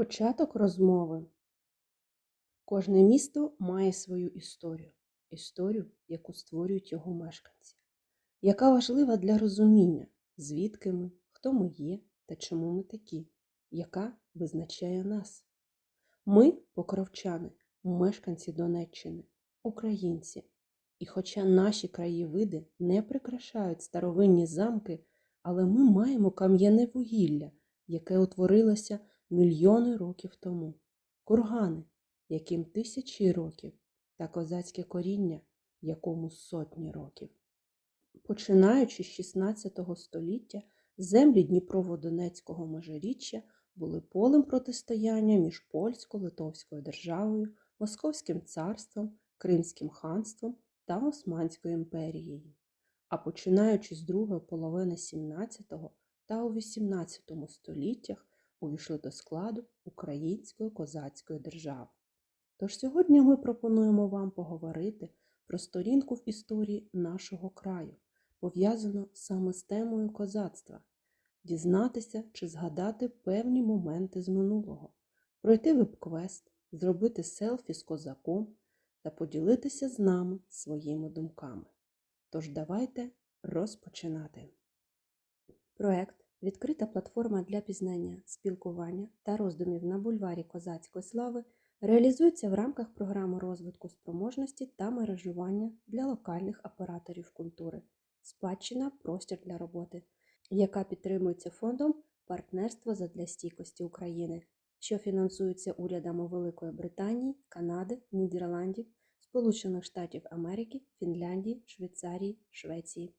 Початок розмови. Кожне місто має свою історію, історію, яку створюють його мешканці, яка важлива для розуміння, звідки ми, хто ми є та чому ми такі, яка визначає нас. Ми, покровчани, мешканці Донеччини, українці. І хоча наші краєвиди не прикрашають старовинні замки, але ми маємо кам'яне вугілля, яке утворилося мільйони років тому, кургани, яким тисячі років, та козацьке коріння, якому сотні років. Починаючи з 16 століття, землі Дніпрово-Донецького межиріччя були полем протистояння між польсько-литовською державою, Московським царством, Кримським ханством та Османською імперією. А починаючи з другої половини 17 та у 18 століттях увійшли до складу Української козацької держави. Тож сьогодні ми пропонуємо вам поговорити про сторінку в історії нашого краю, пов'язану саме з темою козацтва, дізнатися чи згадати певні моменти з минулого, пройти веб-квест, зробити селфі з козаком та поділитися з нами своїми думками. Тож давайте розпочинати. Проект відкрита платформа для пізнання, спілкування та роздумів на бульварі козацької слави реалізується в рамках програми розвитку спроможності та мережування для локальних операторів культури. Спадщина простір для роботи, яка підтримується фондом Партнерство задля стійкості України, що фінансується урядами Великої Британії, Канади, Нідерландів, Сполучених Штатів Америки, Фінляндії, Швейцарії, Швеції